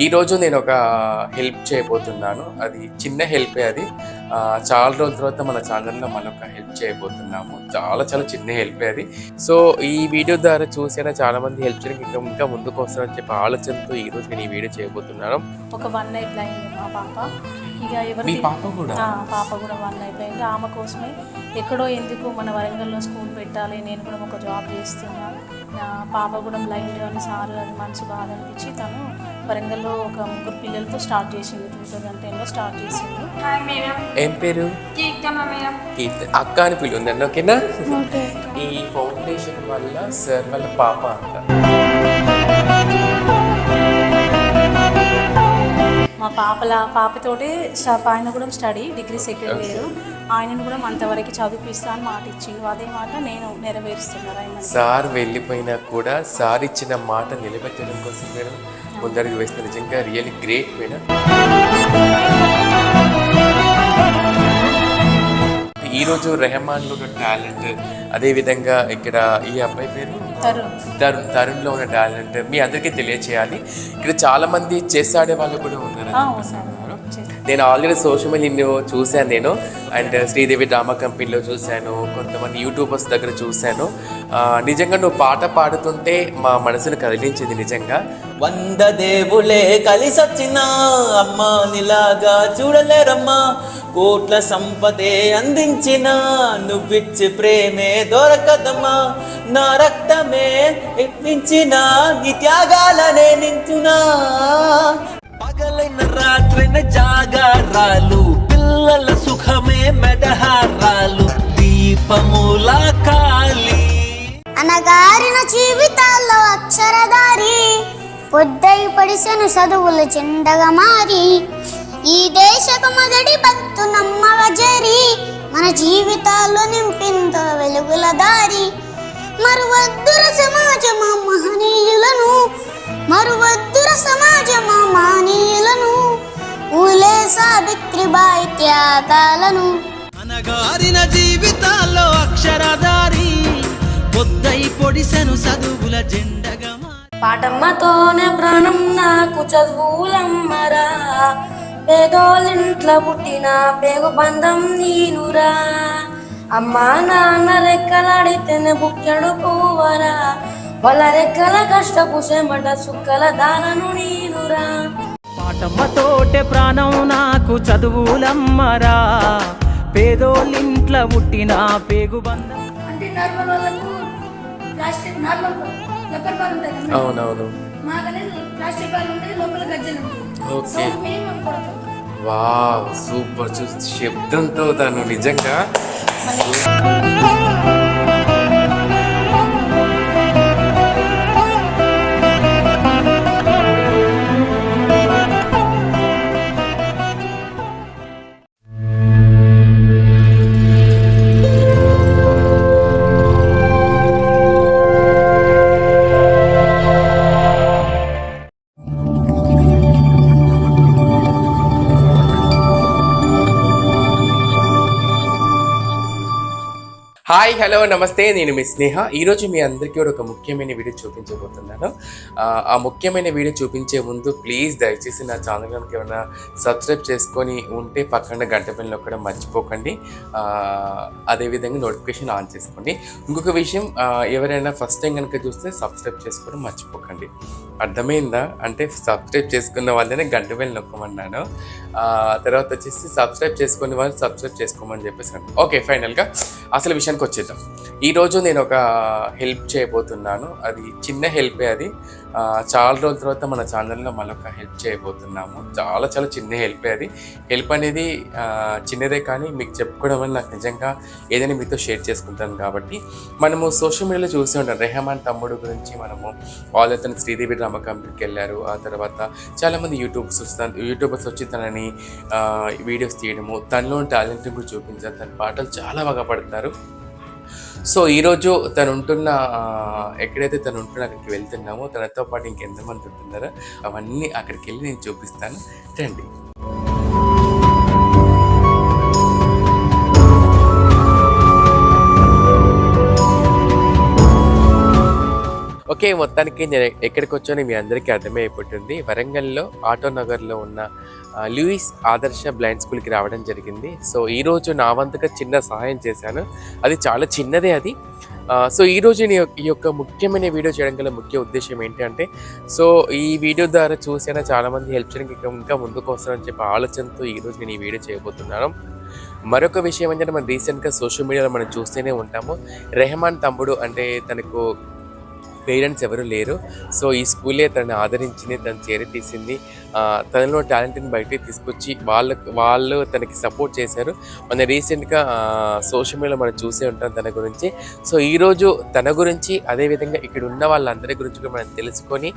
ఈరోజు నేను ఒక హెల్ప్ చేయబోతున్నాను. అది చిన్న హెల్పే అది. చాలా రోజుల తర్వాత మన ఛానల్లో మరొక హెల్ప్ చేయబోతున్నాము. చాలా చాలా చిన్న హెల్పే అది. సో ఈ వీడియో ద్వారా చూసినా చాలా మంది హెల్ప్ చేయడానికి ఇంకా ఇంకా ముందుకు వస్తారని చెప్పి ఆలోచనతో ఈరోజు నేను ఈ వీడియో చేయబోతున్నాను. ఒక వన్ నైట్ లైన్ మా పాప. ఇక పాప కూడా? ఆ, పాప కూడా వన్ నైట్ లైన్ ఆమె కోసమే ఎక్కడో ఎందుకు మన వరంగల్లో స్కూల్ పెట్టాలి నేను కూడా ఒక జాబ్ చేస్తున్నా. నా పాప కూడా బ్లైండ్ అని సార్ అది మనసు బాధ అనిపించి తను వరంగల్లో ఒక ముగ్గురు పిల్లలతో స్టార్ట్ చేసింది టూ థౌజండ్ టెన్లో స్టార్ట్ చేసింది? ఏం పేరు? కీర్తి అక్క అని పిలుందండి ఓకేనా? ఈ ఫౌండేషన్ వల్ల సార్ వాళ్ళ పాప అంట మా పాపల పాపతోటి ఆయన కూడా స్టడీ డిగ్రీ సెకండ్ ఇయర్. ఆయనను కూడా అంతవరకు చదివిపిస్తా అని మాట ఇచ్చిండు. అదే మాట నేను నెరవేరుస్తున్నారు ఆయన సార్ వెళ్ళిపోయినా కూడా సార్ ఇచ్చిన మాట నిలబెట్టడం కోసం మేడం ముందడుగు వేస్తే నిజంగా రియల్లీ గ్రేట్ మేడం ఈరోజు రెహమాన్లో ఉన్న టాలెంట్ అదేవిధంగా ఇక్కడ ఈ అబ్బాయి పేరు? తరుణ్. తరుణ్ తరుణ్లో ఉన్న టాలెంట్ మీ అందరికీ తెలియచేయాలి. ఇక్కడ చాలా మంది చెస్ ఆడే వాళ్ళు కూడా ఉన్నారు. నేను ఆల్రెడీ సోషల్ మీడియాలో చూశాను నేను. అండ్ uh, శ్రీదేవి డ్రామా కంపెనీలో చూశాను కొంతమంది యూట్యూబర్స్ దగ్గర చూశాను. నిజంగా నువ్వు పాట పాడుతుంటే మా మనసును కదిలించింది నిజంగా. వంద దేవులే కలిసొచ్చిన అమ్మ నిలాగా చూడలేరమ్మా. కోట్ల సంపదే అందించిన నువ్విచ్చి ప్రేమే దొరకదమ్మా. నా రక్తమే ఎత్తించిన నీ త్యాగాలనే నించునా. పగలైన రాత్రిన జాగారాలు పిల్లల సుఖమే మెడహారాలు దీపముల కాలి అనగారిన జీవితాల్లో అక్షరదారి పొద్దై పడిసెను చదువులు చెండగా మారి. ఈ దేశపు మొదటి భక్తు నమ్మవ జరి మన జీవితాల్లో నింపింత వెలుగుల దారి. మరువద్దుర సమాజమా మహనీయులను మరువద్దుర సమాజమా మహనీయులను ఊలే సావిత్రిబాయి త్యాగాలను? అనగారిన జీవితాల్లో అక్షరదారి పొద్దై పొడిసెను చదువుల జెండగా. పాటమ్మతోనే ప్రాణం నాకు చదువులమ్మరా పేదోళ్ళింట్లో పుట్టిన పేగు బంధం నీనురా. అమ్మా నాన్న రెక్కలాడితేనే బుక్కెడు పువ్వరా వాళ్ళ రెక్కల కష్టపు చెమట సుక్కల దానను నీనురా. పాటమ్మతోటే ప్రాణం నాకు చదువులమ్మరా. పేదోళ్ళింట్ల పుట్టిన పేగుబంధం అంటే నార్మల్ వాళ్ళకు ప్లాస్టిక్ నార్మల్ బాల్ కదా? అవునవును. మాకనేది ప్లాస్టిక్ బాల్ ఉంటాయి లోపల గజ్జలు ఓకే. Wow super. చూ శబ్దంతో తను నిజంగా హాయ్ హలో నమస్తే. నేను మీ స్నేహ. ఈరోజు మీ అందరికీ కూడా ఒక ముఖ్యమైన వీడియో చూపించబోతున్నాను. ఆ, ముఖ్యమైన వీడియో చూపించే ముందు ప్లీజ్ దయచేసి నా ఛానల్ కనుక ఏమైనా సబ్స్క్రైబ్ చేసుకొని ఉంటే పక్కన గంట పిల్లలు నొక్కడం మర్చిపోకండి. అదేవిధంగా నోటిఫికేషన్ ఆన్ చేసుకోండి. ఇంకొక విషయం ఎవరైనా ఫస్ట్ టైం కనుక చూస్తే సబ్స్క్రైబ్ చేసుకోవడం మర్చిపోకండి. అర్థమైందా? అంటే సబ్స్క్రైబ్ చేసుకున్న వాళ్ళనే గంట పైన నొక్కమన్నాను. తర్వాత వచ్చేసి సబ్స్క్రైబ్ చేసుకునే వాళ్ళు సబ్స్క్రైబ్ చేసుకోమని చెప్పేసి ఓకే ఫైనల్గా అసలు విషయానికి వచ్చేద్దాం ఈరోజు నేను ఒక హెల్ప్ చేయబోతున్నాను. అది చిన్న హెల్పే అది. చాలా రోజుల తర్వాత మన ఛానల్లో మరొక హెల్ప్ చేయబోతున్నాము. చాలా చాలా చిన్న హెల్పే అది. హెల్ప్ అనేది చిన్నదే కానీ మీకు చెప్పుకోవడం వల్ల నాకు నిజంగా ఏదైనా మీతో షేర్ చేసుకుంటాను కాబట్టి. మనము సోషల్ మీడియాలో చూసి ఉంటాం. రెహమాన్ తమ్ముడు గురించి మనము వాళ్ళు అతను శ్రీదేవి డ్రామా కంపెనీకి వెళ్ళారు. ఆ తర్వాత చాలామంది యూట్యూబ్స్ వస్తాను. యూట్యూబర్స్ వచ్చి తనని వీడియోస్ తీయడము తనలో టాలెంట్ కూడా చూపించారు. తన పాటలు చాలా బాగా పడతారు సో ఈరోజు తను ఉంటున్న ఎక్కడైతే తను ఉంటున్న అక్కడికి వెళ్తున్నామో తనతో పాటు ఇంకెంతమంది ఉంటున్నారో అవన్నీ అక్కడికి వెళ్ళి నేను చూపిస్తాను. రండి. ఓకే మొత్తానికి నేను ఎక్కడికి వచ్చానో మీ అందరికీ అర్థమైపోతుంది వరంగల్లో ఆటో నగర్లో ఉన్న లూయిస్ ఆదర్శ బ్లైండ్ స్కూల్కి రావడం జరిగింది. సో ఈరోజు నా వంతుగా చిన్న సహాయం చేశాను. అది చాలా చిన్నదే అది. సో ఈరోజు నేను ఈ యొక్క ముఖ్యమైన వీడియో చేయడం గల ముఖ్య ఉద్దేశం ఏంటంటే సో ఈ వీడియో ద్వారా చూసినా చాలామంది హెల్ప్ చేయడానికి ఇంకా ఇంకా ముందుకు వస్తారని చెప్పి ఆలోచనతో ఈరోజు నేను ఈ వీడియో చేయబోతున్నాను. మరొక విషయం ఏంటంటే మనం రీసెంట్గా సోషల్ మీడియాలో మనం చూస్తూనే ఉంటాము. రెహమాన్ తమ్ముడు అంటే తనకు పేరెంట్స్ ఎవరు లేరు. సో ఈ స్కూలే తనని ఆదరించింది తను చేరి తీసింది. తనలో టాలెంట్ని బయటికి తీసుకొచ్చి వాళ్ళకు వాళ్ళు తనకి సపోర్ట్ చేశారు. మన రీసెంట్గా సోషల్ మీడియాలో మనం చూసే ఉంటాం తన గురించి. సో ఈరోజు తన గురించి అదేవిధంగా ఇక్కడ ఉన్న వాళ్ళందరి గురించి కూడా మనం తెలుసుకొని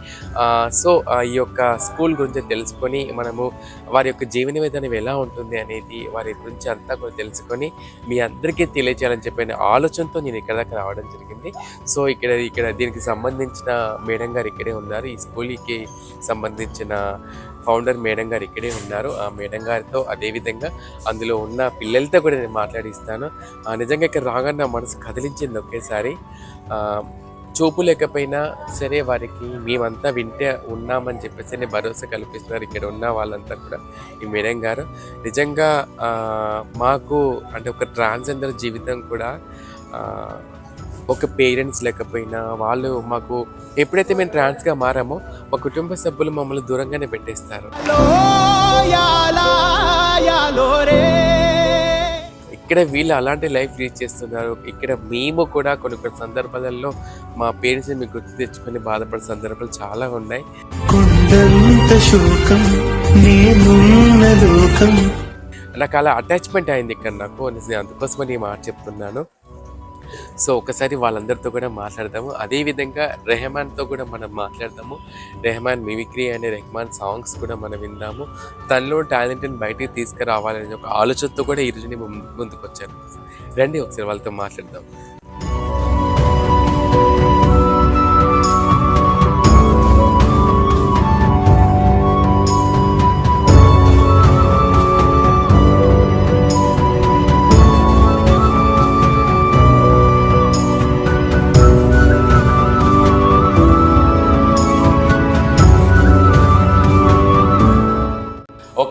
సో ఈ యొక్క స్కూల్ గురించి తెలుసుకొని మనము వారి యొక్క జీవన విధానం ఎలా ఉంటుంది అనేది వారి గురించి అంతా కూడా తెలుసుకొని మీ అందరికీ తెలియజేయాలని చెప్పిన ఆలోచనతో నేను ఇక్కడ దాకా రావడం జరిగింది. సో ఇక్కడ ఇక్కడ దీనికి సంబంధించిన మేడం గారు ఇక్కడే ఉన్నారు. ఈ స్కూల్కి సంబంధించిన ఫౌండర్ మేడం గారు ఇక్కడే ఉన్నారు. ఆ మేడం గారితో అదేవిధంగా అందులో ఉన్న పిల్లలతో కూడా నేను మాట్లాడిస్తాను. ఆ, నిజంగా ఇక్కడ రాగానే నా మనసు కదిలించింది ఒకేసారి. చూపు లేకపోయినా సరే వారికి మేమంతా వింటే ఉన్నామని చెప్పేసి నేను భరోసా కల్పిస్తున్నారు. ఇక్కడ ఉన్న వాళ్ళంతా కూడా. ఈ మేడం గారు నిజంగా మాకు అంటే ఒక ట్రాన్స్జెండర్ జీవితం కూడా ఒక పేరెంట్స్ లేకపోయినా వాళ్ళు మాకు ఎప్పుడైతే మేము ట్రాన్స్గా మారామో మా కుటుంబ సభ్యులు మమ్మల్ని దూరంగానే పెట్టేస్తారు. ఇక్కడ వీళ్ళు అలాంటి లైఫ్ లీడ్ చేస్తున్నారు. ఇక్కడ మేము కూడా కొన్ని కొన్ని సందర్భాలలో మా పేరెంట్స్ని మీకు గుర్తు తెచ్చుకొని బాధపడే సందర్భాలు చాలా ఉన్నాయి. కొండంత శోకం నేనున్న లోకం. నాకు అలా అటాచ్మెంట్ అయింది ఇక్కడ నాకు. అందుకోసమని మాట చెప్తున్నాను. సో ఒకసారి వాళ్ళందరితో కూడా మాట్లాడదాము. అదేవిధంగా రెహమాన్తో కూడా మనం మాట్లాడదాము. రెహమాన్ మిమిక్రీ అనే రెహమాన్ సాంగ్స్ కూడా మనం విందాము. తనలో టాలెంట్ని బయటికి తీసుకురావాలనే ఒక ఆలోచనతో కూడా ఈరోజు నేను ముందు- ముందుకు వచ్చాను రండి ఒకసారి వాళ్ళతో మాట్లాడదాం.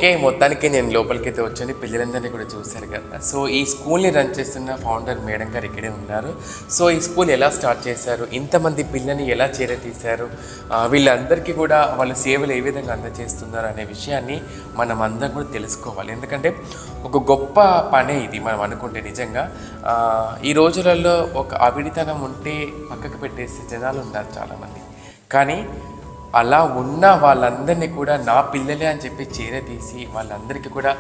ఓకే మొత్తానికి నేను లోపలికి అయితే వచ్చాను. పిల్లలందరినీ కూడా చూశారు కదా. సో ఈ స్కూల్ని రన్ చేస్తున్న ఫౌండర్ మేడం గారు ఇక్కడే ఉన్నారు. సో ఈ స్కూల్ ఎలా స్టార్ట్ చేశారు? ఇంతమంది పిల్లల్ని ఎలా చేరతీశారు? వీళ్ళందరికీ కూడా వాళ్ళ సేవలు ఏ విధంగా అందజేస్తున్నారు అనే విషయాన్ని మనం అందరం కూడా తెలుసుకోవాలి. ఎందుకంటే ఒక గొప్ప పనే ఇది మనం అనుకుంటే నిజంగా. ఈ రోజులలో ఒక అవిడితనం ఉంటే పక్కకు పెట్టేసే జనాలు ఉన్నారు చాలామంది. కానీ అలా ఉన్న వాళ్ళందరినీ కూడా నా పిల్లలే అని చెప్పి చేరదీసి వాళ్ళందరికీ కూడా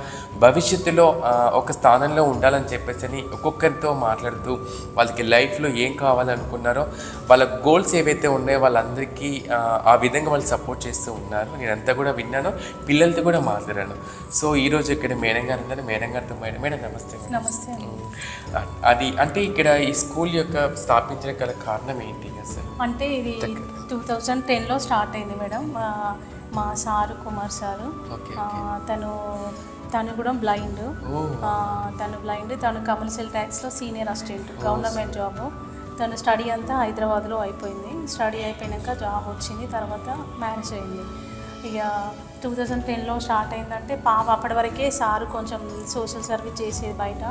భవిష్యత్తులో ఒక స్థానంలో ఉండాలని చెప్పేసి అని ఒక్కొక్కరితో మాట్లాడుతూ వాళ్ళకి లైఫ్లో ఏం కావాలనుకున్నారో వాళ్ళ గోల్స్ ఏవైతే ఉన్నాయో వాళ్ళందరికీ ఆ, విధంగా వాళ్ళు సపోర్ట్ చేస్తూ ఉన్నారు. నేనంతా కూడా విన్నాను పిల్లలతో కూడా మాట్లాడాను. సో ఈరోజు ఇక్కడ మేడం గారు ఉన్నారు. మేడం గారితో మేడం మేడం నమస్తే. నమస్తే అది అంటే ఇక్కడ ఈ స్కూల్ యొక్క స్థాపించిన గల కారణం ఏంటి అసలు? అంటే ఇది టూ థౌజండ్ టెన్లో స్టార్ట్ అయింది మేడం. మా మా సారు కుమార్ సారు. తను తను కూడా బ్లైండ్. తను బ్లైండ్. తను కమర్షియల్ ట్యాక్స్లో సీనియర్ అసిస్టెంట్ గవర్నమెంట్ జాబ్. తను స్టడీ అంతా హైదరాబాద్లో అయిపోయింది. స్టడీ అయిపోయాక జాబ్ వచ్చింది. తర్వాత మ్యారేజ్ అయింది. ఇక టూ థౌజండ్ టెన్లో స్టార్ట్ అయిందంటే పాప అప్పటి వరకే సారు కొంచెం సోషల్ సర్వీస్ చేసేది బయట.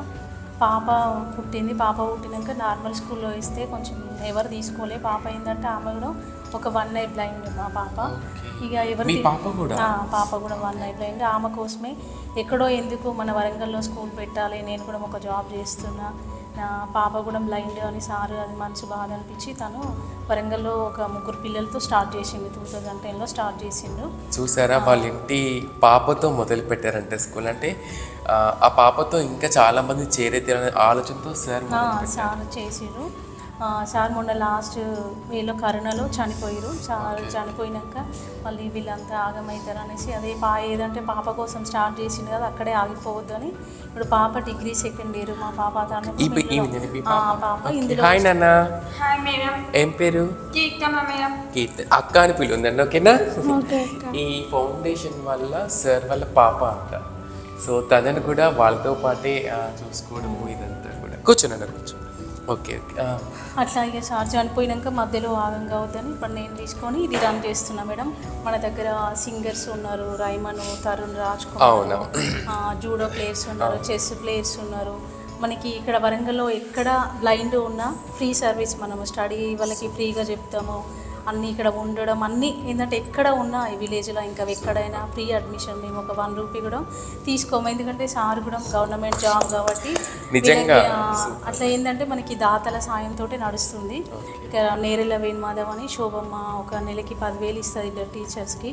పాప పుట్టింది. పాప పుట్టినాక నార్మల్ స్కూల్లో ఇస్తే కొంచెం ఎవరు తీసుకోలే. పాప ఏంటంటే ఆమె కూడా ఒక వన్ నైట్ బ్లైండ్ మా పాప. ఇక ఎవరు పాప కూడా? పాప కూడా వన్ నైట్ బ్లైండ్ ఆమె కోసమే ఎక్కడో ఎందుకు మన వరంగల్లో స్కూల్ పెట్టాలి. నేను కూడా ఒక జాబ్ చేస్తున్నా. పాప కూడా బ్లైండ్ అని సార్ అది మనసు బాధ అనిపించి తను వరంగల్లో ఒక ముగ్గురు పిల్లలతో స్టార్ట్ చేసిండు టూ థౌజండ్ టెన్లో స్టార్ట్ చేసిండు. చూసారా వాళ్ళ ఇంటి పాపతో మొదలు పెట్టారంటే స్కూల్. అంటే ఆ, పాపతో ఇంకా చాలా మంది చేరేది అనే ఆలోచనతో సార్ సార్ ఆ, సార్ మొన్న లాస్ట్ వీళ్ళు కరోనాలో చనిపోయారు. సార్ చనిపోయినాక మళ్ళీ వీళ్ళంతా ఆగమవుతారు అనేసి అదే పా ఏదంటే పాప కోసం స్టార్ట్ చేసిండు కదా అక్కడే ఆగిపోవద్దు అని ఇప్పుడు పాప డిగ్రీ సెకండ్ ఇయర్ మా పాప పాప. పాప ఓకే. ఇందులో. హాయ్ నాన్న. Hi madam. ఏం పేరు? కీర్తి అక్క అని పిలుందండి ఓకేనా? ఈ ఫౌండేషన్ వల్ల సార్ వాళ్ళ పాప అంట. సో తనని కూడా వాళ్ళతో పాటే ఆ, చూసుకోవడము ఇదంతా కూడా. కూర్చోనండి కూర్చో. ఓకే అట్లా ఇక సార్ చనిపోయినాక మధ్యలో ఆగం కావద్దని ఇప్పుడు నేను తీసుకొని ఇది రన్ చేస్తున్నా మేడం. మన దగ్గర సింగర్స్ ఉన్నారు రైమన్ తరుణ్ రాజ్. కుమార్ ఆ, జూడో ప్లేయర్స్ ఉన్నారు చెస్ ప్లేయర్స్ ఉన్నారు. మనకి ఇక్కడ వరంగల్లో ఎక్కడ బ్లైండ్ ఉన్నా ఫ్రీ సర్వీస్ మనము స్టడీ వాళ్ళకి ఫ్రీగా చెప్తాము. అన్నీ ఇక్కడ ఉండడం అన్నీ ఏంటంటే ఎక్కడ ఉన్నా ఈ విలేజ్లో ఇంకా ఎక్కడైనా ఫ్రీ అడ్మిషన్ మేము ఒక వన్ రూపీ కూడా తీసుకోము. ఎందుకంటే సార్ కూడా గవర్నమెంట్ జాబ్ కాబట్టి నిజంగా అట్లా ఏంటంటే మనకి దాతల సాయంతో నడుస్తుంది. ఇక నేరెల వేణుమాధవ్ అని శోభమ్మ ఒక నెలకి పదివేలు ఇస్తుంది ఇద్దరు టీచర్స్కి.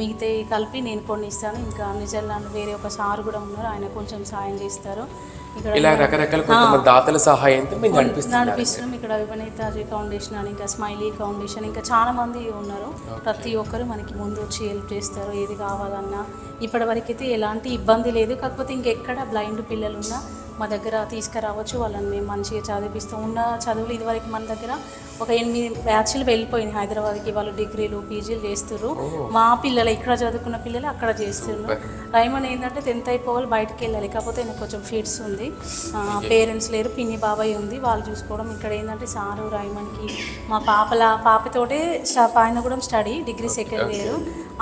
మిగతా కలిపి నేను కొన్ని ఇస్తాను. ఇంకా నిజల్లాండ్ వేరే ఒక సార్ కూడా ఉన్నారు. ఆయన కొంచెం సాయం చేస్తారు. ఇక్కడ ఇలా రకరకాల కొంతమంది దాతల సహాయంతో నడిపిస్తున్నారు నడిపిస్తున్నాం. ఇక్కడ వివనీతాజీ ఫౌండేషన్ అని ఇంకా స్మైలీ ఫౌండేషన్ ఇంకా చాలా మంది ఉన్నారు. ప్రతి ఒక్కరు మనకి ముందు వచ్చి హెల్ప్ చేస్తారు ఏది కావాలన్నా. ఇప్పటి వరకైతే ఎలాంటి ఇబ్బంది లేదు. కాకపోతే ఇంకెక్కడ బ్లైండ్ పిల్లలు ఉన్నా మా దగ్గర తీసుకురావచ్చు. వాళ్ళని మేము మంచిగా చదివిస్తాం ఉన్న చదువులు ఇదివరకు మన దగ్గర ఒక ఎనిమిది బ్యాచ్లు వెళ్ళిపోయినాయి హైదరాబాద్కి. వాళ్ళు డిగ్రీలు పీజీలు చేస్తున్నారు మా పిల్లలు ఇక్కడ చదువుకున్న పిల్లలు అక్కడ చేస్తున్నారు రైమన్ ఏంటంటే టెన్త్ అయిపోవాలి బయటకు వెళ్ళాలి. కాకపోతే నాకు కొంచెం ఫీడ్స్ ఉంది. పేరెంట్స్ లేరు పిన్ని బాబాయ్ ఉంది. వాళ్ళు చూసుకోవడం ఇక్కడ ఏంటంటే సారు రైమన్కి మా పాపల పాపతోటే ఆయన కూడా స్టడీ డిగ్రీ సెకండ్ ఇయర్.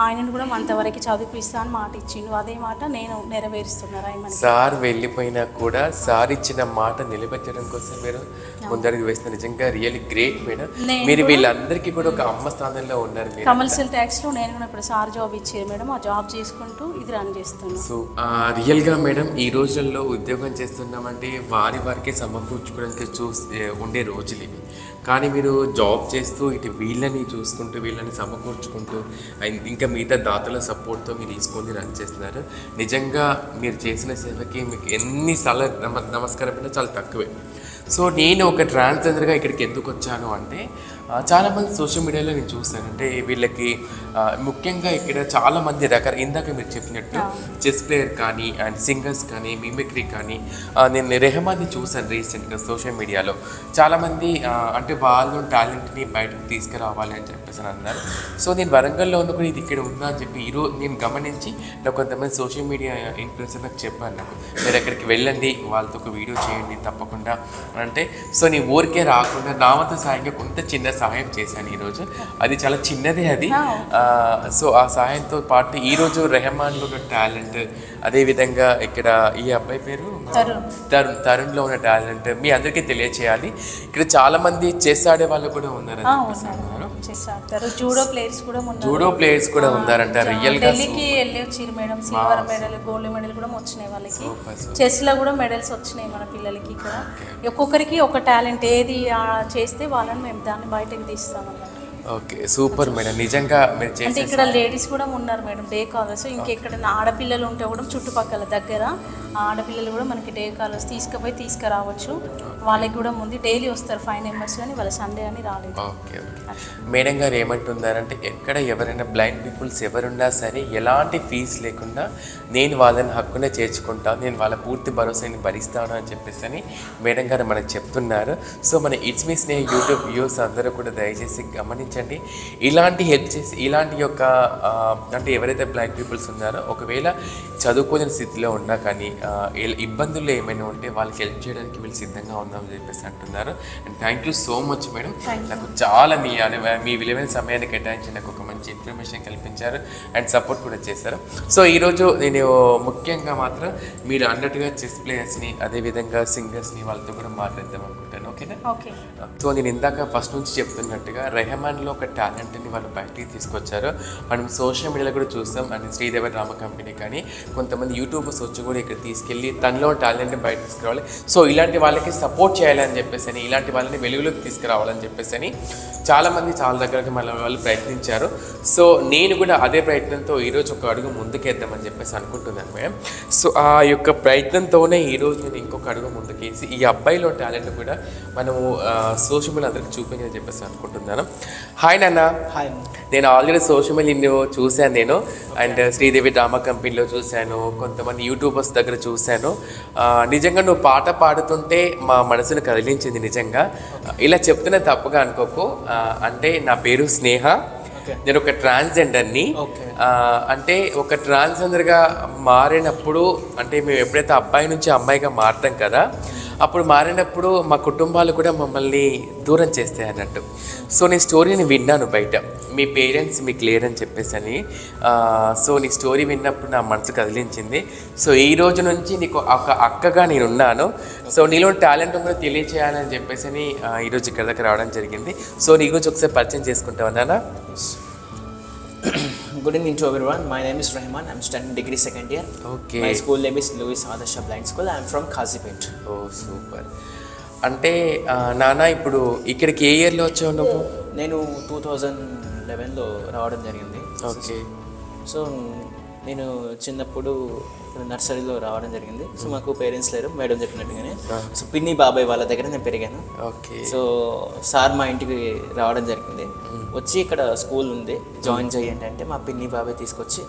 ఆయనను కూడా అంతవరకు చదివిపిస్తా అని మాట ఇచ్చిండు. అదే మాట నేను నెరవేరుస్తున్నా రైమన్ సార్ వెళ్ళిపోయినా కూడా సార్ ఇచ్చిన మాట నిలబెట్టడం కోసం మీరు ముందడుగు వేస్తున్నారు. నిజంగా రియల్లీ గ్రేట్ మేడం మీరు వీళ్ళందరికీ కూడా ఒక అమ్మ స్థానంలో ఉన్నారు మీరు. కమర్షియల్ ట్యాక్స్లో నేను కూడా ఇప్పుడు సార్ జాబ్ ఇచ్చారు మేడం. ఆ జాబ్ చేసుకుంటూ ఇది రన్ చేస్తున్నాను. సో ఆ, రియల్గా మేడం ఈ రోజుల్లో ఉద్యోగం చేస్తున్నామంటే వారి వారికి సమకూర్చుకోవడానికి చూ ఉండే రోజులు ఇవి. కానీ మీరు జాబ్ చేస్తూ ఇటు వీళ్ళని చూసుకుంటూ వీళ్ళని సమకూర్చుకుంటూ ఇంకా మిగతా దాతల సపోర్ట్తో మీరు తీసుకొని రన్ చేస్తున్నారు. నిజంగా మీరు చేసిన సేవకి మీకు ఎన్నిసార్లు నమ నమస్కారం చాలా తక్కువే. సో నేను ఒక ట్రాన్స్జెండర్గా ఇక్కడికి ఎందుకు వచ్చాను అంటే చాలామంది సోషల్ మీడియాలో నేను చూస్తాను అంటే వీళ్ళకి ముఖ్యంగా ఇక్కడ చాలామంది రకాల ఇందాక మీరు చెప్పినట్టు చెస్ ప్లేయర్ కానీ అండ్ సింగర్స్ కానీ మిమిక్రీ కానీ నేను రెహమాన్ని చూసాను రీసెంట్గా సోషల్ మీడియాలో చాలామంది అంటే వాళ్ళు టాలెంట్ని బయటకు తీసుకురావాలి అని చెప్పేసి అని అన్నారు. సో నేను వరంగల్లో ఉన్నప్పుడు ఇది ఇక్కడ ఉందా అని చెప్పి ఈరోజు నేను గమనించి నాకు కొంతమంది సోషల్ మీడియా ఇన్ఫ్లుయెన్సర్ నాకు చెప్పాను నాకు. మీరు అక్కడికి వెళ్ళండి వాళ్ళతో ఒక వీడియో చేయండి తప్పకుండా. అంటే సో నీ ఊరికే రాకుండా నా వంతు సాయంగా కొంత చిన్న సహాయం చేశాను ఈరోజు. అది చాలా చిన్నదే అది. సో ఆ సహాయంతో పాటు ఈరోజు రెహమాన్లో ఉన్న టాలెంట్ అదేవిధంగా ఇక్కడ ఈ అబ్బాయి పేరు? తరుణ్. తరుణ్ తరుణ్లో ఉన్న టాలెంట్ మీ అందరికీ తెలియచేయాలి. ఇక్కడ చాలా మంది చెస్ ఆడే వాళ్ళు కూడా ఉన్నారు. జూడో ప్లేయర్స్ కూడా ఉన్నారు జూడో ప్లేయర్స్ కూడా ఉన్నారంట రియల్గా madam. Silver medal gold medal కూడా వచ్చినాయి వాళ్ళకి. చెస్లో కూడా మెడల్స్ వచ్చినాయి మన పిల్లలకి ఇక్కడ ఒక్కొక్కరికి ఒక టాలెంట్. ఏది చేస్తే వాళ్ళని మేము దాన్ని natin this summer. Okay super madam. నిజంగా మీరు అంటే ఇక్కడ లేడీస్ కూడా ఉన్నారు మేడం డే కాలర్స్ ఇంకెక్కడైనా ఆడపిల్లలు ఉంటే కూడా చుట్టుపక్కల దగ్గర ఆడపిల్లలు కూడా మనకి డే కాలర్స్ తీసుకుపోయి తీసుకురావచ్చు. వాళ్ళకి కూడా ముందు డైలీ వస్తారు ఫైవ్ మెంబర్స్ కానీ వాళ్ళ సండే అని రాలేదు. Okay okay. మేడం గారు ఏమంటున్నారంటే ఎక్కడ ఎవరైనా బ్లైండ్ పీపుల్స్ ఎవరున్నా సరే ఎలాంటి ఫీజు లేకుండా నేను వాళ్ళని హక్కునే చేర్చుకుంటా నేను వాళ్ళ పూర్తి భరోసాని భరిస్తాను అని చెప్పేసి అని మేడం గారు మనకు చెప్తున్నారు. సో మన it's me Sneha YouTube views అందరూ కూడా దయచేసి గమనించండి. ఇలాంటి హెల్ప్ చేసి ఇలాంటి యొక్క అంటే ఎవరైతే బ్లైండ్ పీపుల్స్ ఉన్నారో ఒకవేళ చదువుకోలేని స్థితిలో ఉన్నా కానీ ఇబ్బందులు ఏమైనా ఉంటే వాళ్ళకి హెల్ప్ చేయడానికి వీళ్ళు సిద్ధంగా ఉన్నామని చెప్పేసి అంటున్నారు. And thank you so much madam నాకు చాలా మీ అను- మీ విలువైన సమయాన్ని కేటాయించి నాకు ఒక మంచి ఇన్ఫర్మేషన్ కల్పించారు అండ్ సపోర్ట్ కూడా చేశారు. సో ఈరోజు నేను ముఖ్యంగా మాత్రం మీరు అన్నట్టుగా చెస్ ప్లేయర్స్ని అదేవిధంగా సింగర్స్ని వాళ్ళతో కూడా మాట్లాడదాం అనుకుంటాను ఓకేనా? ఓకే. సో నేను ఇందాక ఫస్ట్ నుంచి చెప్తున్నట్టుగా రెహమాన్లో ఒక టాలెంట్ని వాళ్ళు బయటికి తీసుకొచ్చారు. మనం సోషల్ మీడియాలో కూడా చూస్తాం. అండ్ శ్రీదేవి డ్రామా కంపెనీ కానీ కొంతమంది యూట్యూబర్స్ వచ్చి కూడా ఇక్కడ తీసుకెళ్ళి తనలో టాలెంట్ని బయట తీసుకురావాలి. సో ఇలాంటి వాళ్ళకి సపోర్ట్ చేయాలని చెప్పేసి అని ఇలాంటి వాళ్ళని వెలుగులోకి తీసుకురావాలని చెప్పేసి అని చాలామంది చాలా దగ్గరకి మళ్ళీ వాళ్ళు ప్రయత్నించారు. సో నేను కూడా అదే ప్రయత్నంతో ఈరోజు ఒక అడుగు ముందుకేద్దామని చెప్పేసి అనుకుంటున్నాను మేడం. సో ఆ యొక్క ప్రయత్నంతోనే ఈరోజు నేను ఇంకొక అడుగు ముందుకేసి ఈ అబ్బాయిలో టాలెంట్ కూడా మనము సోషల్ మీడియా అందరికి చూపించని చెప్పేసి అనుకుంటున్నాను. హాయ్ నాన్న. హాయ్ నేను ఆల్రెడీ సోషల్ మీడియా నిన్ను చూశాను నేను. అండ్ శ్రీదేవి డ్రామా కంపెనీలో చూశాను. కొంతమంది యూట్యూబర్స్ దగ్గర చూశాను. నిజంగా నువ్వు పాట పాడుతుంటే మా మనసును కదిలించింది నిజంగా. ఇలా చెప్తున్నా తప్పుగా అనుకోకు. అంటే నా పేరు స్నేహ. నేను ఒక ట్రాన్స్జెండర్ని అంటే ఒక ట్రాన్స్జెండర్గా మారినప్పుడు అంటే మేము ఎప్పుడైతే అబ్బాయి నుంచి అమ్మాయిగా మారుతాం కదా అప్పుడు మారినప్పుడు మా కుటుంబాలు కూడా మమ్మల్ని దూరం చేస్తాయి అన్నట్టు. సో నీ స్టోరీని విన్నాను బయట. మీ పేరెంట్స్ మీకు లేరని చెప్పేసి అని సో నీ స్టోరీ విన్నప్పుడు నా మనసు కదిలించింది. సో ఈ రోజు నుంచి నీకు ఒక అక్కగా నేను ఉన్నాను సో నీలో టాలెంట్ కూడా తెలియచేయాలని చెప్పేసి అని ఈరోజు ఇక్కడ దగ్గర రావడం జరిగింది. సో నీ గురించి ఒకసారి పరిచయం చేసుకుంటావు నానా Good evening to everyone. My name is Rahman. I'm studying degree second year. Okay. My school name is Louis Adarsha Blind School. I'm from Kazipet. ఓ సూపర్ అంటే ఆ, నాన్న ఇప్పుడు ఇక్కడికి ఏ ఇయర్లో వచ్చావు నువ్వు నేను టూ థౌజండ్ లెవెన్లో రావడం జరిగింది ఓకే సో నేను చిన్నప్పుడు నర్సరీలో రావడం జరిగింది. సో మాకు పేరెంట్స్ లేరు మేడం చెప్పినట్టుగానే. సో పిన్ని బాబాయ్ వాళ్ళ దగ్గర నేను పెరిగాను. ఓకే. సో సార్ మా ఇంటికి రావడం జరిగింది. వచ్చి ఇక్కడ స్కూల్ ఉంది. జాయిన్ చేయండి అంటే మా పిన్ని బాబాయ్ తీసుకొచ్చి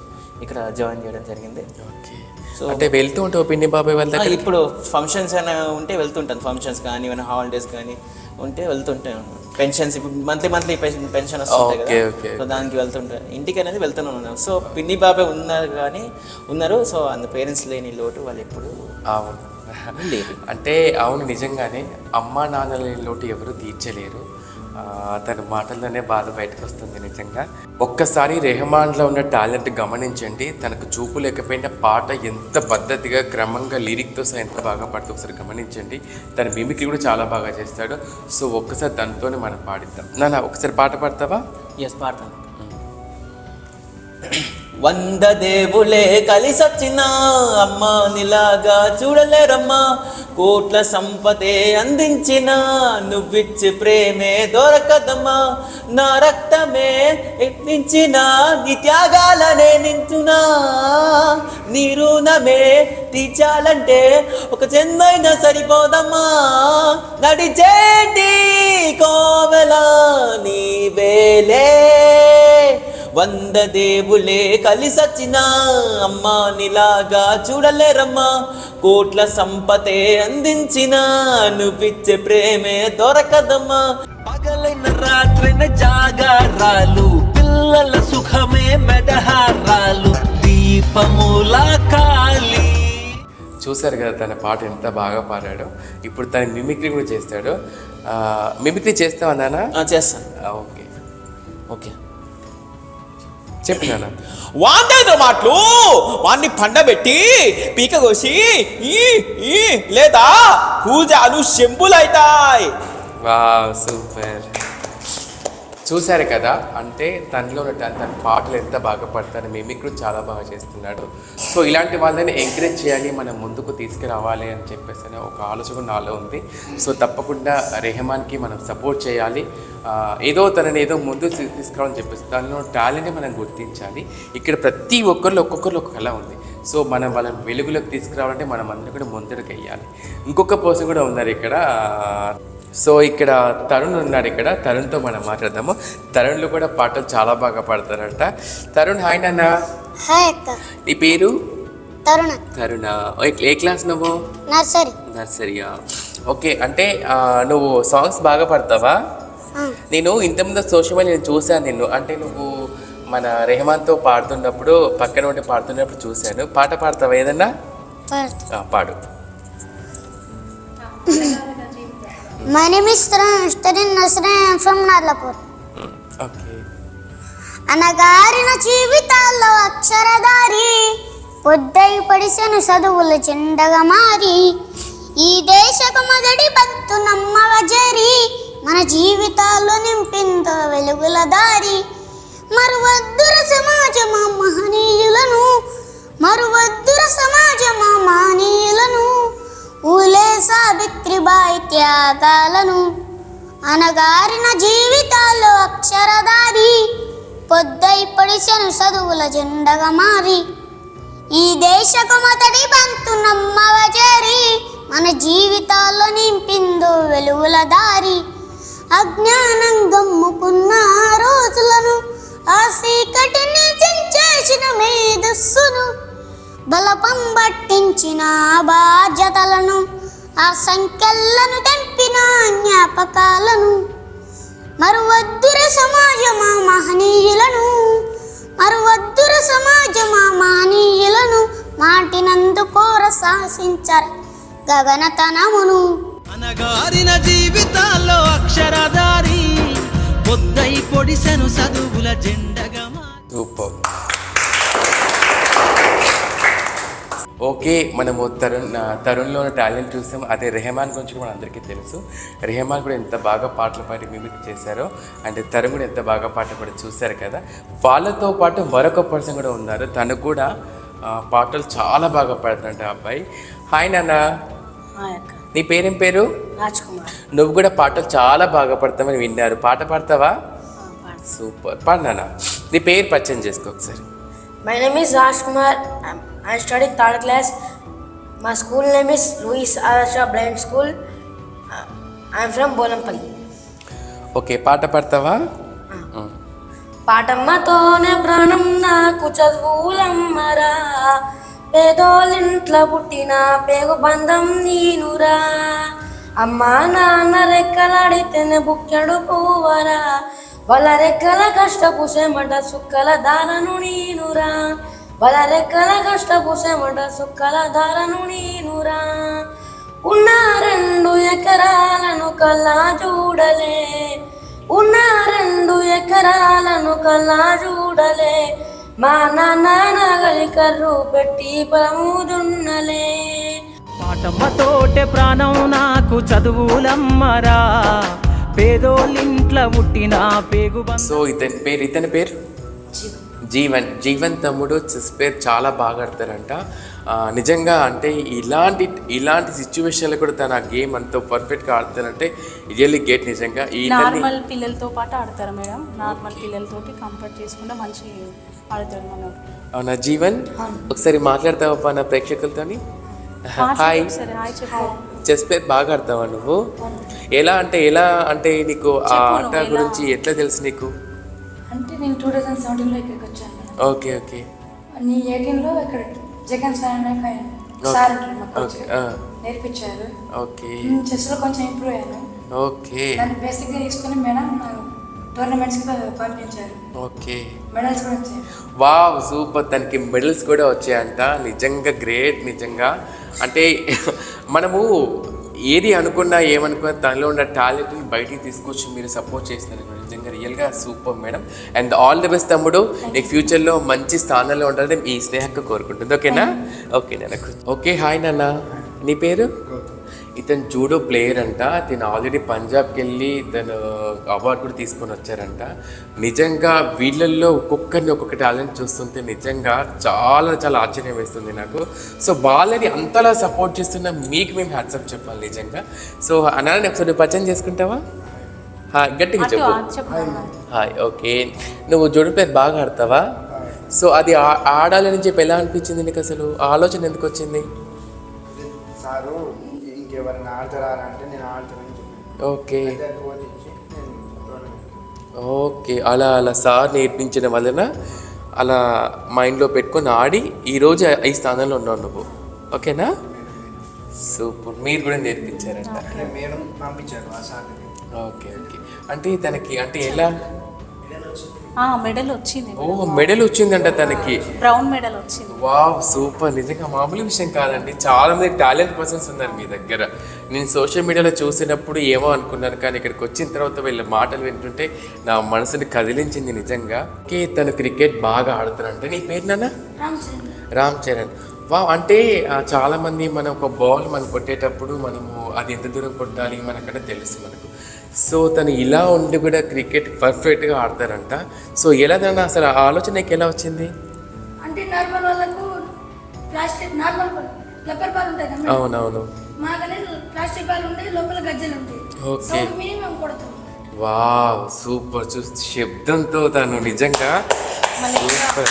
ఇక్కడ జాయిన్ చేయడం జరిగింది. ఓకే. సో అంటే వెళ్తూ ఉంటావు పిన్ని బాబాయ్ వాళ్ళ ఇప్పుడు ఫంక్షన్స్ అయినా ఉంటే వెళ్తుంటాను ఫంక్షన్స్ కానీ ఏమైనా హాలిడేస్ కానీ ఉంటే వెళ్తుంటాను పెన్షన్స్ ఇప్పుడు మంత్లీ మంత్లీ పెన్షన్ వస్తుంటాయి కదా. సో దానికి వెళ్తుంటాను ఇంటికి అనేది వెళ్తూనే ఉన్నాను సో పిన్ని బాబాయ్ ఉన్నారు కానీ ఉన్నారు. సో అంత పేరెంట్స్ లేని లోటు వాళ్ళు ఎప్పుడు అవును. అంటే అవును నిజంగానే అమ్మా నాన్నల లోటు ఎవరు తీర్చలేరు. ఆ, తన మాటల్లోనే బాధ బయటకు వస్తుంది నిజంగా. ఒక్కసారి రెహమాన్లో ఉన్న టాలెంట్ గమనించండి. తనకు చూపు లేకపోయినా పాట ఎంత పద్ధతిగా క్రమంగా లిరిక్తో సహా ఎంత బాగా పాడుతూ ఒకసారి గమనించండి. తన మిమిక్రీ కూడా చాలా బాగా చేస్తాడు. సో ఒక్కసారి దానితోనే మనం పాడిద్దాం. నాన్న ఒకసారి పాట పాడతావా? ఎస్ పాడతాను. వంద దేవులే కలిసొచ్చిన అమ్మా నిలాగా చూడలేరమ్మా. కోట్ల సంపదే అందించిన నువ్విచ్చి ప్రేమే దొరకదమ్మా. నా రక్తమే ఎత్తించిన నీ త్యాగాలనే నించునా. నీ రుణమే తీర్చాలంటే ఒక జన్మైనా సరిపోదమ్మా. నడిచేటి కోవెల నీవేలే వంద దేవులే కలిసొచ్చిన అమ్మా నిలాగా చూడలేరమ్మా. కోట్ల సంపతే అందించిన నువ్విచ్చే ప్రేమే దొరకదమ్మా. పగలైన రాత్రైన జాగారాలు పిల్లల సుఖమే మెడహారాలు దీపముల కాలి. చూశారు కదా తన పాట ఎంత బాగా పాడాడో? ఇప్పుడు తన మిమిక్రీ కూడా చేస్తాడు. ఆ, మిమిక్రీ చేస్తావా నాన్న ఆ, చేస్తాను. ఓకే. ఓకే. చెప్పు వాందేదో మాటలు వాడిని పండబెట్టి పీక కోసి ఈ ఈ లేదా పూజాలు శంపులైతాయి వా సూపర్. చూశారు కదా అంటే తనలో ఉన్న తన పాటలు ఎంత బాగా పడతారు మిమిక్రీ చాలా బాగా చేస్తున్నాడు. సో ఇలాంటి వాళ్ళని ఎంకరేజ్ చేయాలి మనం ముందుకు తీసుకురావాలి అని చెప్పేసి అనే ఒక ఆలోచన నాలో ఉంది. సో తప్పకుండా రెహమాన్కి మనం సపోర్ట్ చేయాలి. ఏదో తనని ఏదో ముందు తీసుకురావాలని చెప్పేసి తనలో టాలెంట్ని మనం గుర్తించాలి. ఇక్కడ ప్రతి ఒక్కరిలో ఒక్కొక్కరు ఒక కళ ఉంది. సో మనం వాళ్ళని వెలుగులోకి తీసుకురావాలంటే మనం అందరూ కూడా ముందరికి వెయ్యాలి ఇంకొక పర్సన్ కూడా ఉన్నారు ఇక్కడ. సో ఇక్కడ తరుణ్ ఉన్నాడు ఇక్కడ. తరుణ్తో మనం మాట్లాడదాము. తరుణ్లు కూడా పాటలు చాలా బాగా పాడతారంట. తరుణ్ హాయ్ నాన్న. హాయ్ అక్క. నీ పేరు? తరుణ. తరుణ. ఏ- ఏ క్లాస్ నువ్వు? నర్సరీ. నర్సరీయా? ఓకే అంటే నువ్వు సాంగ్స్ బాగా పాడతావా. నేను ఇంతకుముందు సోషల్ మీడియా నేను చూశాను నిన్ను. అంటే నువ్వు మన రెహమాన్తో పాడుతున్నప్పుడు పక్కన ఉండి పాడుతున్నప్పుడు చూశాను. పాట పాడతావా ఏదన్నా? పాడుతా. My name is study nursery from Narlapur okay అనగారిన జీవితాల్లో అక్షరదారి పొద్దై పడిసెను చదువుల చెండగా మారి ఈ దేశకు మొదటి బంతు నమ్మవజరి మన జీవితాల్లో నింపిందో వెలుగుల దారి మరువద్దుర సమాజమా మహనీయులను మరువద్దుర సమాజమా మహనీయులను ఊలే సావిత్రిబాయి త్యాగాలను అనగారిన జీవితాల్లో అక్షరదారి పొద్దై పడిసెను చదువుల జెండగా మారి. ఈ దేశకు మొదటి బంతు నమ్మవజరి మన జీవితాల్లో నింపిందో వెలుగుల దారి. అజ్ఞానం గమ్ముకున్న రోజులను ఆ చీకటిని చించేసిన మేధస్సును బలపం పట్టించిన ఆ బాధ్యతలను ఆ సంఖ్యలను తెంపిన జ్ఞాపకాలను మరువద్దుర సమాజమా మహనీయులను మరువద్దుర సమాజమా మహనీయులను మాటినందుకోర శాసించర గగనతనమును. అనగారిన జీవితాల్లో అక్షరధారి పొద్దై పొడిసెను చదువుల జెండగా మారి. సూపర్ ఓకే మనము తరుణ్ తరుణ్లో ఉన్న టాలెంట్ చూసాం అదే రెహమాన్ గురించి కూడా అందరికీ తెలుసు. రెహమాన్ కూడా ఎంత బాగా పాటలు పాడి మిమిక్ చేశారో అంటే తరుణ్ కూడా ఎంత బాగా పాటలు పాడి చూశారు కదా. వాళ్ళతో పాటు మరొక పర్సన్ కూడా ఉన్నారు. తను కూడా పాటలు చాలా బాగా పాడుతుంట అబ్బాయి. హాయ్ నాన్న. నీ పేరేం పేరు? రాజ్ కుమార్ నువ్వు కూడా పాటలు చాలా బాగా పాడతామని విన్నారు. పాట పాడతావా? సూపర్. పాడు నాన్న. నీ పేరు పరిచయం చేసుకో ఒకసారి. My name is Raj Kumar. I studied third class. My school name is Louis Arsha Blind School. Uh, I'm from Bolampalli. Okay పాట పాడతావా ఉమ్. పాటమ్మతోనే ప్రాణం నాకు చదువులమ్మరా పేదోళ్ళింట్లో పుట్టిన పేగు బంధం నీనురా అమ్మా నాన్న రెక్కలాడితేనే బుక్కెడు పువ్వరా వాళ్ళ రెక్కల కష్టపు సెమట సుక్కల దారను నీనురా వాళ్ళ రెక్కల కష్టపు సెమట సుక్కల దారను నీనురా ఉన్న రెండు ఎకరాలను కల్లా చూడలే. ఉన్న రెండు ఎకరాలను కల్లా చూడలే. మా నాన్న నగలి కర్రు పెట్టి పొలము దున్నలే పాటమ్మతోటే ప్రాణం నాకు చదువులమ్మరా. పేదోళ్ళింట్ల పుట్టిన పేగు సో ఇతని పేరు ఇతని పేరు? జీవన్ జీవన్ తమ్ముడు చెస్ పేరు చాలా బాగా ఆడతారంట. ఆ, నిజంగా అంటే ఇలాంటి ఇలాంటి సిచ్యువేషన్లో కూడా తన గేమ్ అంత పర్ఫెక్ట్గా ఆడతారంటే రియల్లీ గేట్ నిజంగా. ఈ నార్మల్ పిల్లలతో పాటు ఆడతారు మేడం. నార్మల్ పిల్లలతోటి కంపేర్ చేసుకుంటే మంచి ఆడతాడు మనోడు అవునా జీవన్? ఒకసారి మాట్లాడతావా నా ప్రేక్షకులతోని? హాయ్. సరే హాయ్ చెప్పు. చెస్ పేరు బాగా ఆడతావా నువ్వు? ఎలా అంటే ఎలా అంటే నీకు ఆ ఆట? గురించి ఎట్లా తెలుసు నీకు? నేను టూ థౌజండ్ సెవెంటీన్లో ఇక్కడికి వచ్చాను ఓకే ఓకే నీ ఎయిటీన్లో ఇక్కడ జగన్ సార్ అనే సార్ ఆ, నేర్పించారు. ఓకే చెస్లో కొంచెం ఇంప్రూవ్ అయ్యాను. ఓకే దాన్ని బేసిక్గా తీసుకుని మేడం టోర్నమెంట్స్కి పంపించారు. ఓకే మెడల్స్ కూడా వచ్చాయి. వావ్ సూపర్ తనకి మెడల్స్ కూడా వచ్చాయంట. నిజంగా గ్రేట్ నిజంగా. అంటే మనము ఏది అనుకున్నా ఏమనుకున్నా తనలో ఉన్న టాలెంట్ని బయటికి తీసుకొచ్చి మీరు సపోర్ట్ చేస్తున్నారు నిజంగా రియల్గా super madam. And all the best తమ్ముడు. ఈ ఫ్యూచర్లో మంచి స్థానంలో ఉండాలని ఈ స్నేహంగా కోరుకుంటుంది. ఓకేనా ఓకే నాన్న ఓకే హాయ్ నాన్న. నీ పేరు? ఇతను జూడో ప్లేయర్ అంట. ఇతను ఆల్రెడీ పంజాబ్కి వెళ్ళి ఇతను అవార్డు కూడా తీసుకొని వచ్చారంట. నిజంగా వీళ్ళల్లో ఒక్కొక్కరిని ఒక్కొక్క టాలెంట్ చూస్తుంటే నిజంగా చాలా చాలా ఆశ్చర్యం వేస్తుంది నాకు. సో వాళ్ళని అంతలా సపోర్ట్ చేస్తున్న మీకు మేము హ్యాట్సప్ చెప్పాలి నిజంగా. సో అనాలని ఒకసారి నువ్వు పరిచయం చేసుకుంటావా? హాయ్ గట్టిగా చెప్పు. హాయ్. ఓకే. నువ్వు జూడో ప్లేయర్ బాగా ఆడతావా? సో అది ఆడాలని చెప్పి ఎలా అనిపించింది నీకు అసలు? ఆలోచన ఎందుకు వచ్చింది? సారు ఇంకెవరైనా ఆడతారా అంటే నేను ఆడతానని చెప్పాను. ఓకే. ఓకే అలా అలా సార్ నేర్పించడం వలన అలా మైండ్లో పెట్టుకొని ఆడి ఈరోజు ఈ స్థానంలో ఉన్నావు నువ్వు. ఓకేనా? సూపర్. మీరు కూడా నేర్పించారంట. ఓకే. అంటే తనకి అంటే ఎలా? ఆ, మెడల్ వచ్చింది. ఓ మెడల్ వచ్చిందంట తనకి. బ్రౌన్ మెడల్ వచ్చింది. Wow super. నిజంగా మామూలు విషయం కాదండి. చాలా మంది టాలెంట్ పర్సన్స్ ఉన్నారు మీ దగ్గర. నేను సోషల్ మీడియాలో చూసినప్పుడు ఏమో అనుకున్నాను కానీ ఇక్కడికి వచ్చిన తర్వాత వీళ్ళ మాటలు వింటుంటే నా మనసుని కదిలించింది నిజంగా. ఓకే తను క్రికెట్ బాగా ఆడుతారంటే నీ పేరు నాన్న? రామ్ చరణ్. వా అంటే ఆ, చాలా మంది మనం ఒక బాల్ మనం కొట్టేటప్పుడు మనము అది ఎంత దూరం కొట్టాలి మనకంటే తెలుసు మనకు. సో తను ఇలా ఉండి కూడా క్రికెట్ పర్ఫెక్ట్గా ఆడతారంట. సో ఎలా దాన్ని అసలు ఆ ఆలోచన నీకు ఎలా వచ్చింది? అంటే నార్మల్ వాళ్ళకు ప్లాస్టిక్ నార్మల్ బాల్ ఉంటుంది అవునవును. మాకనే ప్లాస్టిక్ బాల్ లోపల గజ్జలు ఉంటాయి ఓకే. మినిమం కొడతాం. Wow super. చూ శబ్దంతో తను నిజంగా super.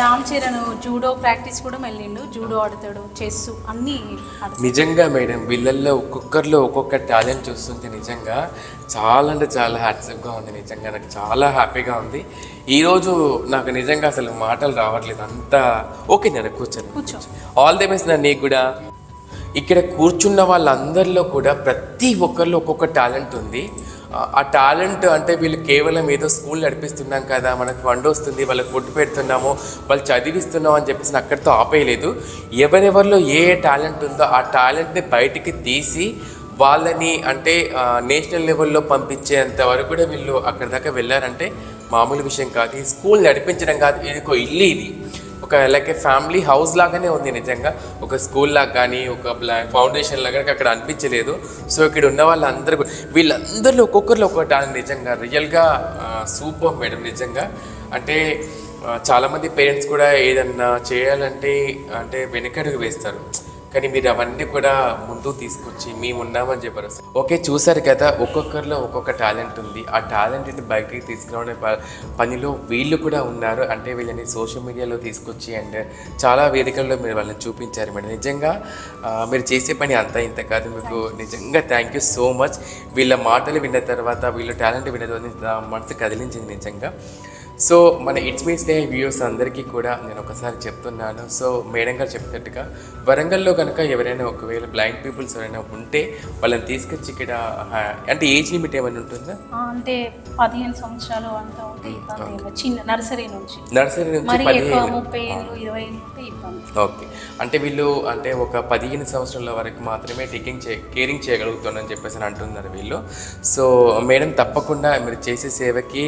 Ram Charan judo practice కూడా వెళ్ళిండు జూడో ఆడతాడు చెస్ అన్నీ నిజంగా మేడం వీళ్ళల్లో ఒక్కొక్కరిలో ఒక్కొక్క టాలెంట్ చూస్తుంటే నిజంగా చాలా అంటే చాలా హ్యాట్సప్గా ఉంది నిజంగా నాకు చాలా హ్యాపీగా ఉంది. ఈరోజు నాకు నిజంగా అసలు మాటలు రావట్లేదు అంతా ఓకే నేను కూర్చోను కూర్చో. ఆల్ ది బెస్ట్ నా నీకు కూడా. ఇక్కడ కూర్చున్న వాళ్ళందరిలో కూడా ప్రతి ఒక్కరిలో ఒక్కొక్క టాలెంట్ ఉంది. ఆ- టాలెంట్ అంటే వీళ్ళు కేవలం ఏదో స్కూల్ నడిపిస్తున్నాం కదా మనకు ఫండ్ వస్తుంది వాళ్ళకి ఫుడ్ పెడుతున్నాము వాళ్ళు చదివిస్తున్నాం అని చెప్పేసి అక్కడితో ఆపేయలేదు. ఎవరెవరిలో ఏ ఏ టాలెంట్ ఉందో ఆ టాలెంట్ని బయటికి తీసి వాళ్ళని అంటే నేషనల్ లెవెల్లో పంపించేంత వరకు కూడా వీళ్ళు అక్కడి దాకా వెళ్ళారంటే మామూలు విషయం కాదు. ఈ స్కూల్ నడిపించడం కాదు ఇది ఒక ఇల్లు ఇది. ఒక లైక్ ఫ్యామిలీ హౌస్ లాగానే ఉంది నిజంగా. ఒక స్కూల్ లాగా కానీ ఒక ఫౌండేషన్ లాగా కానీ అక్కడ అనిపించలేదు. సో ఇక్కడ ఉన్న వాళ్ళందరూ కూడా- వీళ్ళందరిలో ఒక్కొక్కరిలో ఒక నిజంగా రియల్గా సూపర్ మేడం నిజంగా. అంటే చాలామంది పేరెంట్స్ కూడా ఏదన్నా చేయాలంటే అంటే వెనకడుగు వేస్తారు. కానీ మీరు అవన్నీ కూడా ముందు తీసుకొచ్చి మేము ఉన్నామని చెప్పారు. ఓకే చూసారు కదా ఒక్కొక్కరిలో ఒక్కొక్క టాలెంట్ ఉంది. ఆ టాలెంట్ని బయటికి తీసుకురావడం ప- పనిలో వీళ్ళు కూడా ఉన్నారు. అంటే వీళ్ళని సోషల్ మీడియాలో తీసుకొచ్చి అండ్ చాలా వేదికల్లో మీరు వాళ్ళని చూపించారు మేడం. నిజంగా మీరు చేసే పని అంతా ఇంత కాదు. మీకు నిజంగా థ్యాంక్ యూ సో మచ్ వీళ్ళ మాటలు విన్న తర్వాత వీళ్ళ టాలెంట్ విన్న తర్వాత మనసు కదిలించింది నిజంగా. సో మన ఇట్స్ మీ స్నేహ వ్యూస్ అందరికీ కూడా నేను ఒకసారి చెప్తున్నాను. సో మేడం గారు చెప్పినట్టుగా వరంగల్లో కనుక ఎవరైనా ఒకవేళ బ్లైండ్ పీపుల్స్ ఎవరైనా ఉంటే వాళ్ళని తీసుకొచ్చి ఇక్కడ అంటే ఏజ్ లిమిట్ ఏమైనా ఉంటుందా? అంటే పదిహేను సంవత్సరాలు అంతా ఇబ్బంది. చిన్న నర్సరీ నుంచి. నర్సరీ నుంచి మరి ఎక్కువ పదిహేను ముప్పై ఏళ్ళు ఇరవై ఏళ్ళు ఉంటే ఇబ్బంది. ఓకే. అంటే వీళ్ళు అంటే ఒక పదిహేను సంవత్సరాల వరకు మాత్రమే టేకింగ్ చే కేరింగ్ చేయగలుగుతున్నారని చెప్పేసి అని అంటున్నారు వీళ్ళు. సో మేడం తప్పకుండా మీరు చేసే సేవకి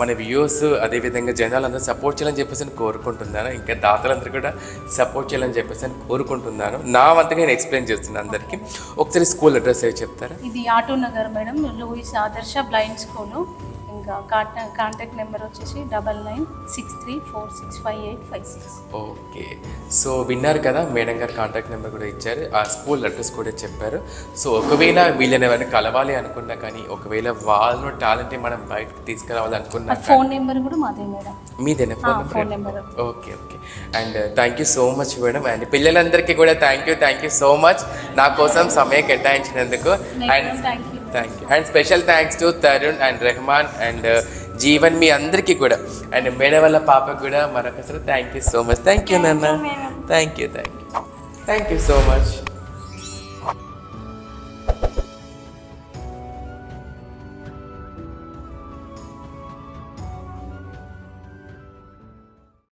మన వ్యూస్ అదేవిధంగా జనాలందరూ సపోర్ట్ చేయాలని చెప్పేసి నేను కోరుకుంటున్నాను. ఇంకా దాతలందరూ కూడా సపోర్ట్ చేయాలని చెప్పేసి అని కోరుకుంటున్నాను. నా వంతుగా నేను ఎక్స్ప్లెయిన్ చేస్తున్నాను అందరికీ. ఒకసారి స్కూల్ అడ్రస్ ఏవి చెప్తారా? ఇది auto Nagar madam Louis Adarsha blind school. ఇంకా కాంటా- కాంటాక్ట్ నెంబర్ వచ్చేసి double nine six three four six five eight five six okay. So విన్నారు కదా మేడం గారు కాంటాక్ట్ నెంబర్ కూడా ఇచ్చారు. ఆ స్కూల్ అడ్రస్ కూడా చెప్పారు. సో ఒకవేళ వీళ్ళని ఎవరైనా కలవాలి అనుకున్నా కానీ ఒకవేళ వాళ్ళ టాలెంట్ మనం బయటకు తీసుకురావాలి అనుకున్నా ఫోన్ నెంబర్ కూడా మాదే మేడం. మీదేనా? Phone number number okay okay. And thank you so much madam. And పిల్లలందరికీ కూడా thank you thank you so much నా కోసం సమయం కేటాయించినందుకు. And thank you and special thanks to Tarun and Rahman and Jeevan మీ అందరికీ కూడా. And madam వాళ్ళ పాపకు కూడా మరొకసారి thank you so much thank you నాన్న. Thank you thank you thank you so much